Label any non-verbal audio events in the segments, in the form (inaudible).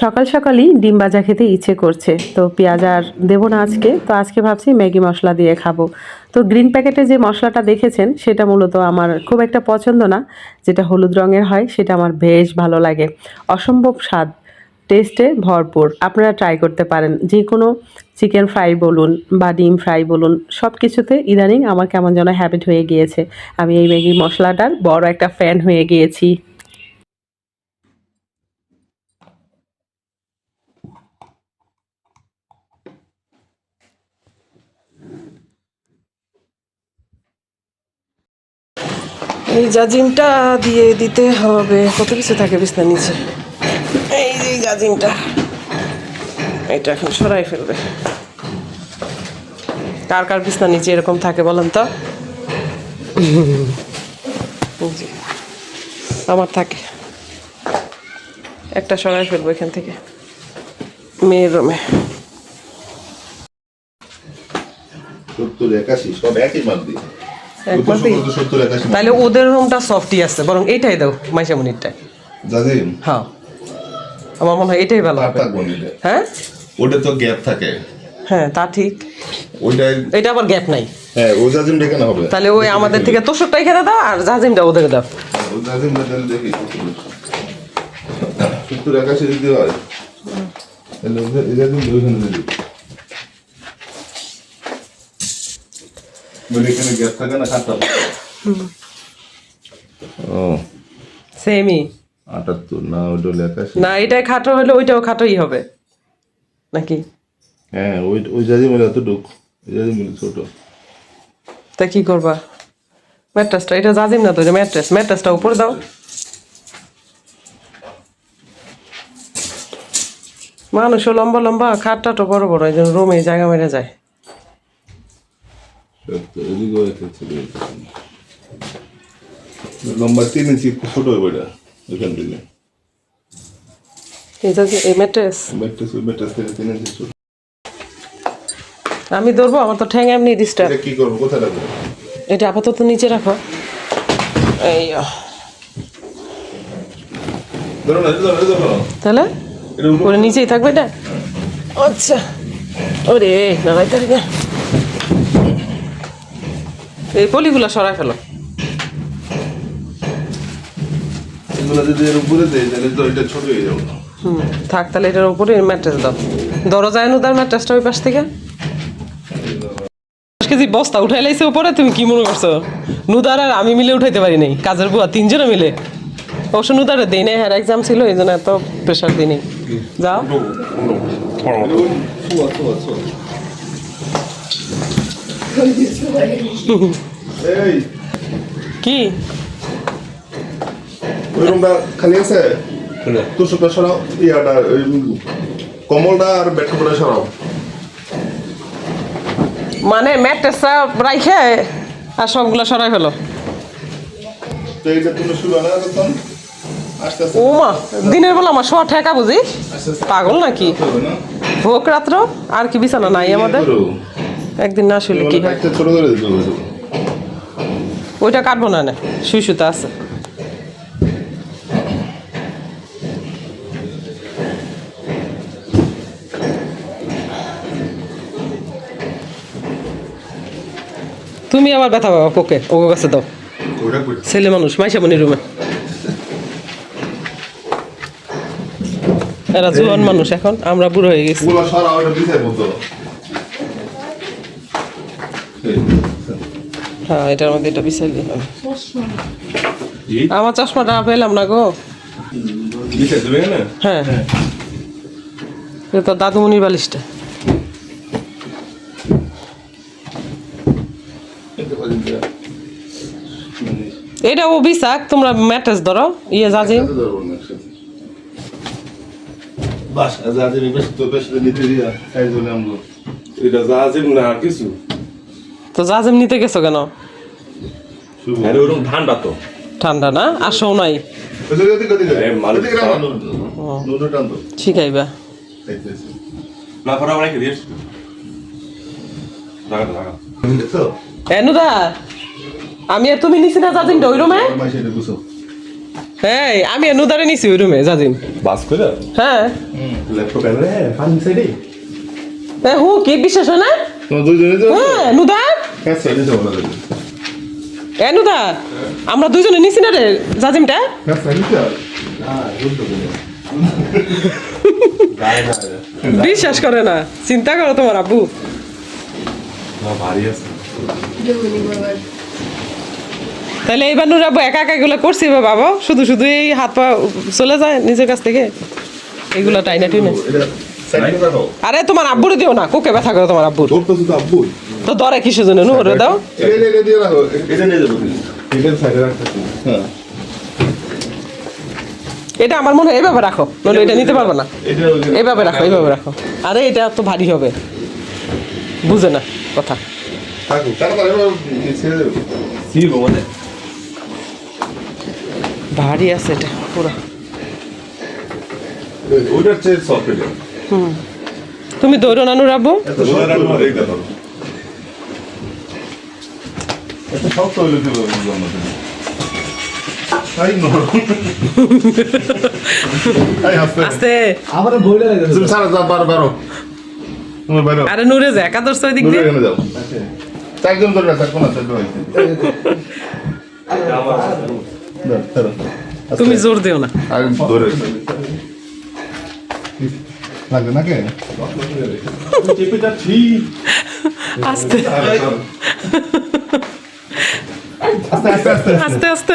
সকাল সকালই ডিম ভাজা খেতে ইচ্ছে করছে। তো পেঁয়াজ আর দেবো না আজকে। তো আজকে ভাবছি ম্যাগি মশলা দিয়ে খাব। তো গ্রিন প্যাকেটে যে মশলাটা দেখেছেন, সেটা মূলত আমার খুব একটা পছন্দ না। যেটা হলুদ রঙের হয়, সেটা আমার বেশ ভালো লাগে। অসম্ভব স্বাদ, টেস্টে ভরপুর। আপনারা ট্রাই করতে পারেন। যে কোনো চিকেন ফ্রাই বলুন বা ডিম ফ্রাই বলুন সব কিছুতে ইদানিং আমার কেমন যেন হ্যাবিট হয়ে গিয়েছে। আমি এই ম্যাগি মশলাটার বড় একটা ফ্যান হয়ে গিয়েছি। এই জাজিমটা দিয়ে দিতে হবে। কত কিছু থাকে বিছনা নিচে? এই যে জাজিমটা। এটা এখন সরাই ফেলবে। কার কার বিছনা নিচে এরকম থাকে বলেন তো? আমার থাকে। একটা সরাই ফেলব এখান থেকে, মেয়ের রুমে। সত্তর একাশি, সব একই মাপ দিয়ে। তাহলে ওদের রুমটা সফটই আছে বরং এইটাই দাও মাইশামনিরটাই জাজিম? হ্যাঁ। আমার মনে হয় এটাই ভালো হবে। হ্যাঁ? ওটা তো গ্যাপ থাকে। হ্যাঁ তা ঠিক। ওইটাই এটা আবার গ্যাপ নাই। হ্যাঁ ও জাজিমটা কেন হবে? তাহলে ওই আমাদের থেকে তোষকটা এখানে দাও আর জাজিমটা ওদেরকে দাও। ও জাজিমটা তাহলে দেখি। সত্তর একাশি যদি হয় তাহলে ওদের- এই জাজিমটা ওইখানে দিয়ে দিই। মানে এখানে গ্যাপ থাকে না খাটটা ও। সেমই আটাত্তর না ওটা হলো না এটাই খাটো হলে ওইটাও খাটোই হবে। নাকি? হ্যাঁ ওই ওই জাজিম হলো এতটুক ওই জাজিম হলো ছোট। তা কি করবা? ম্যাট্রেসটা এটা জাজিম না তো এটা ম্যাট্রেস ম্যাট্রেসটা উপরে দাও। মানুষও লম্বা লম্বা খাটটা তো বড় বড় এই জন্য রুমে জায়গা মেরে যায়। এদিকেও একটা ছিল লম্বা তিন ইঞ্চি একটু ছোট হবে এটা ওইখান থেকে। এই জাজি এই ম্যাট্রেস ব্যাটটা ব্যাটটা থেকে তিন ইঞ্চি ছোট। আমি ধরবো আমার তো ঠ্যাং এমনি ডিস্টার্ব এটা কি করব কোথায় রাখব? এটা আপাতত নিচে রাখো। এই তাহলে? ওরে নিচেই থাকবে এটা? আচ্ছা। ওরে নাড়াই তারি না। এই পলিগুলো সরাই ফেলো। এগুলো যদি এর উপরে দেয় তাহলে তো এটা ছোট হয়ে যাবে। হুম থাক তাহলে এটার উপরে ম্যাট্রেস দাও। দরজায় নুদার ম্যাট্রেসটা ওই পাশ থেকে? কেজি বস্তা উঠাই লাইছে উপরে তুমি কি মনে করছ? নুদার আর আমি মিলে উঠাইতে পারি নাই। কাজের বুয়া তিনজনে মিলে। অবশ্য নুদারে দেই নাই হ্যাঁ এক্সাম ছিল এই জন্য এত প্রেশার দিই নাই। যাও। কি? ওই রুমটা খালি আছে? তুষকটা সরাও ইয়াটা কমলটা আর ব্যাট সরাও। মানে ম্যাট্রেসটা রাইখে আর সবগুলো সরাই ফেলো। তো এইটা তুমি শুরু না তখন আস্তে আস্তে। ও মা দিনের বেলা আমার শোয়া ঠেকা বুঝি? পাগল নাকি? হোক রাত্র? আর কি বিছানা নাই আমাদের। একদিন না শুলে কি ওইটা কাটবো না না। শুই শুতে আছে। তুমি আবার ব্যথা পাবা কোকে ওকে কাছে দাও। ছেলে মানুষ মাইশামনি রুমে। এরা জুয়ান মানুষ এখন, আমরা বুড়ো হয়ে গেছি ওগুলো সরাও এটা দিতে বলতো এই, হ্যাঁ এটার মধ্যে এটা আমার চশমাটা পেলাম না গো। দিতে হ্যাঁ। এটা দাদুমণির বালিশটা। এটা ও বিশাক তোমরা ম্যাট্রেস ধরো। ইয়ে জাজিম। একসাথে। বাস আজ আজ বেশ তো বেশ নিতে দিয়া সাইজ হলে আমগো। এটা জাহাজের না কিছু? তো জাজেম নিতে গেছো কেন? ঠান্ডা তো। ঠান্ডা না? আসো নাই। এনুদা আমি আর তুমি নিছি না জাজিমটা ওই রুমে? হ্যাঁ আমি এনুদারে নিছি ওই রুমে জাজিম। বাস করে? হ্যাঁ। ল্যাপটপ এনে পানি সাইডে এ হু কি বিশ্বাস হয় না? হ্যাঁ নুদা! হ্যাঁ এনুদা আমরা দুইজনে নিছি না রে জাজিমটা? হ্যাঁ হ্যাঁ বিশ্বাস করে না চিন্তা করো তোমার আব্বু। তাহলে এইবার নুর আব্বু একা একা এগুলো করছি বা বাবা। শুধু শুধু এই হাত পা চলে যায় নিজের কাছ থেকে। এগুলো টাইনা টুইনে আরে তোমার আব্বুরে দিও না কোকে ব্যথা করে তোমার আব্বুর। তো আব্বু তো দরে কিসে জন্য? নুরে দাও। এটা এটা দিয়ে রাখো। এটা নিয়ে যাব তুমি এটা সাইডে রাখতেছি। হ্যাঁ। এটা আমার মনে হয় এইভাবে রাখো নইলে এটা নিতে পারবে না। এটা এইভাবে রাখো এইভাবে রাখো। আরে এটা তো ভারী হবে। বুঝে না কথা। মানে? ভারী আছে এটা পুরো। ওইটার চেয়ে সফট তুমি দৌড়ো না নুর আব্বু এত শক্ত হইল এই দেখো এত শক্ত হইল কি বলব বুঝলাম না তুমি সারা বারো বারো। আরে নুরে যে ওই দিক দিয়ে? যাও। ধরে আছে ধরো। তুমি জোর দিও না। আর ধরে। লাগবে না কে? চেপেটা আস্তে আস্তে আস্তে।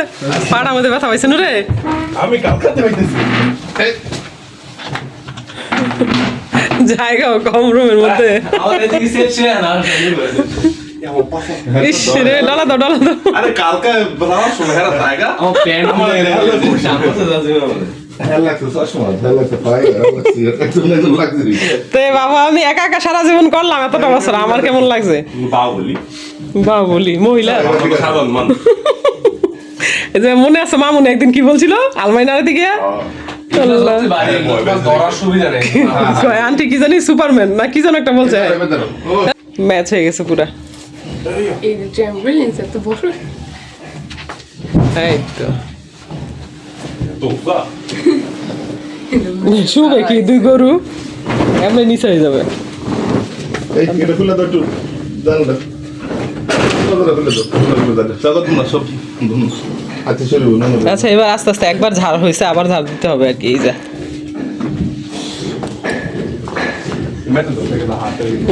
পাড়া ব্যথা পাইছে নুরে আমি কালকাতে এই, জায়গাও কম রুমের মধ্যে। রে ডলা দাও ডলা দাও। আরে কালকে বলার সময় জায়গা। আমার প্যান্ট একদম লাগছে রে। তে বাবা আমি একা একা সারা জীবন করলাম এতটা বছর আমার কেমন লাগছে। বাউ বা বলি মহিলা। যে মনে আছে মামুনি একদিন কি বলছিল? আলমাইনারে। কয়, আন্টি কি জানি সুপারম্যান না কি যেন একটা বলছে। ম্যাচ হয়ে গেছে পুরা। এই যে ট্রাম্পোলিন এত বড় এই তো। শুবে কি দুই গরু? এমনি নিচে হয়ে যাবে। এই, এটা খুলে দাও একটু, জানালা। আচ্ছা, এবার আস্তে আস্তে একবার ঝাড় হয়েছে আবার ঝাড় দিতে হবে আর কি এই যা।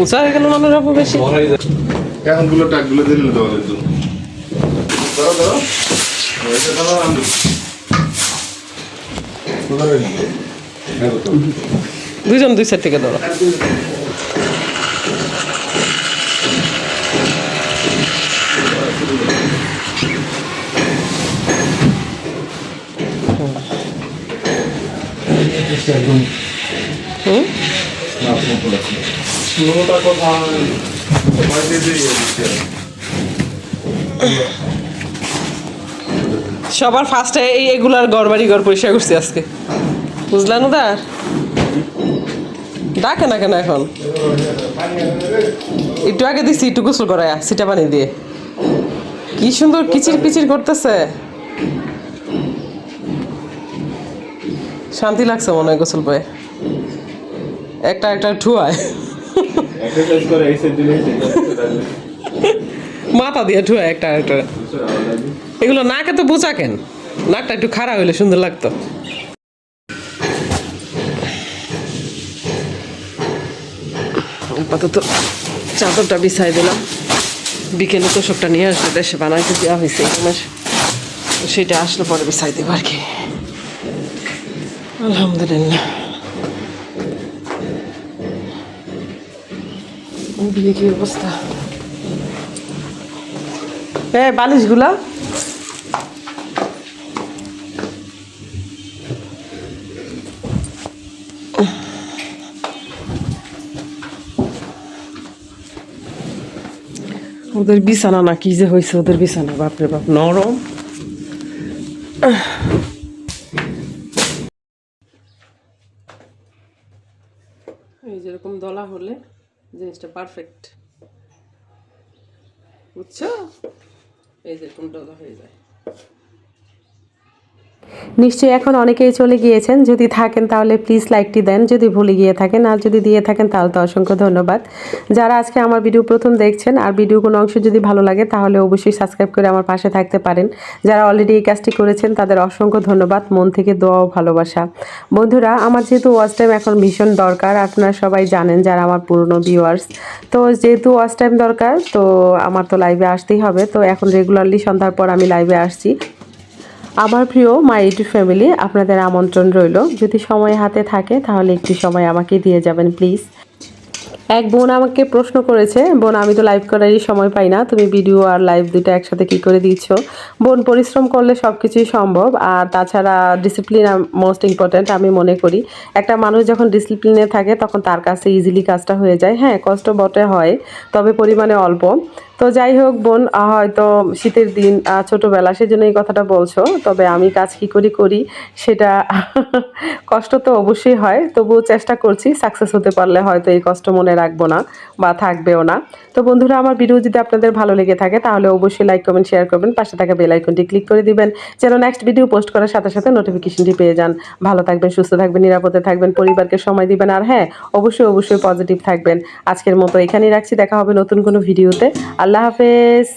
উঁচা হয়ে গেল অল্প বেশি। এখনগুলো টাকগুলো দিলে তোমাদের জন্য। ধরো, দুইজন দুই সাইড থেকে ধরো। কথা সময় দিয়ে দিয়ে দিচ্ছি আমি। সবার ফার্স্টে এই এগুলার ঘর বাড়ি ঘর পরিষ্কার করছি আজকে। বুঝলেন ওদার ডাকে না কেন এখন? একটু আগে দিছি একটু গোসল করায় সিটা পানি দিয়ে। কি সুন্দর কিচির পিচির করতেছে। শান্তি লাগছে মনে হয় গোসল পেয়ে একটা একটা ঠুয়ায়। মাথা দিয়ে ঠুয়ায় একটা একটা। এগুলো নাকে তো বোঝা কেন? নাকটা একটু খারাপ হইলে সুন্দর লাগতো। আপাতত চাদরটা বিছাই দিলাম। বিকেলে তো সবটা নিয়ে আসবে, দেশে বানাইতে দেওয়া হয়েছে এখানে সেটা আসলে পরে বিছাই দেবো আর কি। আলহামদুলিল্লাহ। কি অবস্থা এ, বালিশগুলা? ওদের বিছানা না কি যে হয়েছে ওদের বিছানা বাপরে বাপ। নরম। এই যেরকম দলা হলে জিনিসটা পারফেক্ট বুঝছ? এই যেরকম দলা হয়ে যায়। নিশ্চয়ই এখন অনেকেই চলে গিয়েছেন। যদি থাকেন তাহলে প্লিজ লাইকটি দেন। যদি ভুলে গিয়ে থাকেন, আর যদি দিয়ে থাকেন তাহলে তো অসংখ্য ধন্যবাদ। যারা আজকে আমার ভিডিও প্রথম দেখছেন, আর ভিডিও কোনো অংশ যদি ভালো লাগে, তাহলে অবশ্যই সাবস্ক্রাইব করে আমার পাশে থাকতে পারেন। যারা অলরেডি এই কাজটি করেছেন, তাদের অসংখ্য ধন্যবাদ। মন থেকে দোয়া ও ভালোবাসা। বন্ধুরা, আমার যেহেতু ওয়াচ টাইম এখন ভীষণ দরকার, আপনারা সবাই জানেন যারা আমার পুরনো ভিউয়ার্স তো যেহেতু ওয়াচ টাইম দরকার, তো আমার তো লাইভে আসতেই হবে। তো এখন রেগুলারলি সন্ধ্যার পর আমি লাইভে আসছি। আমার প্রিয় মাই ইউটিউব ফ্যামিলি আপনাদের আমন্ত্রণ রইল। যদি সময় হাতে থাকে, তাহলে একটু সময় আমাকে দিয়ে যাবেন প্লিজ এক বোন আমাকে প্রশ্ন করেছে, বোন, আমি তো লাইভ করারই সময় পাই না, তুমি ভিডিও আর লাইভ দুটো একসাথে কি করে দিচ্ছ? বোন, পরিশ্রম করলে সব কিছুই সম্ভব, আর তাছাড়া ডিসিপ্লিন মোস্ট ইম্পর্ট্যান্ট আমি মনে করি। একটা মানুষ যখন ডিসিপ্লিনে থাকে, তখন তার কাছে ইজিলি কাজটা হয়ে যায়। হ্যাঁ কষ্ট বটে হয়, তবে পরিমাণে অল্প। তো যাই হোক বোন হয়তো শীতের দিন ছোটোবেলা, সেজন্য এই কথাটা বলছো। তবে আমি কাজ কি করি করি, সেটা (laughs) কষ্ট তো অবশ্যই হয়, তবুও চেষ্টা করছি সাকসেস হতে পারলে হয়তো এই কষ্ট মনে রাখব না বা থাকবেও না। তো বন্ধুরা, আমার ভিডিও যদি আপনাদের ভালো লেগে থাকে, তাহলে অবশ্যই লাইক কমেন্ট শেয়ার করবেন। পাশে থাকা বেল আইকনটি ক্লিক করে দিবেন, যেন নেক্সট ভিডিও পোস্ট করার সাথে সাথে নোটিফিকেশনটি পেয়ে যান। ভালো থাকবেন, সুস্থ থাকবেন, নিরাপদে থাকবেন, পরিবারকে সময় দিবেন, আর হ্যাঁ অবশ্যই অবশ্যই পজিটিভ থাকবেন। আজকের মতো এখানেই রাখছি, দেখা হবে নতুন কোনো ভিডিওতে আল্লাহ হাফেজ।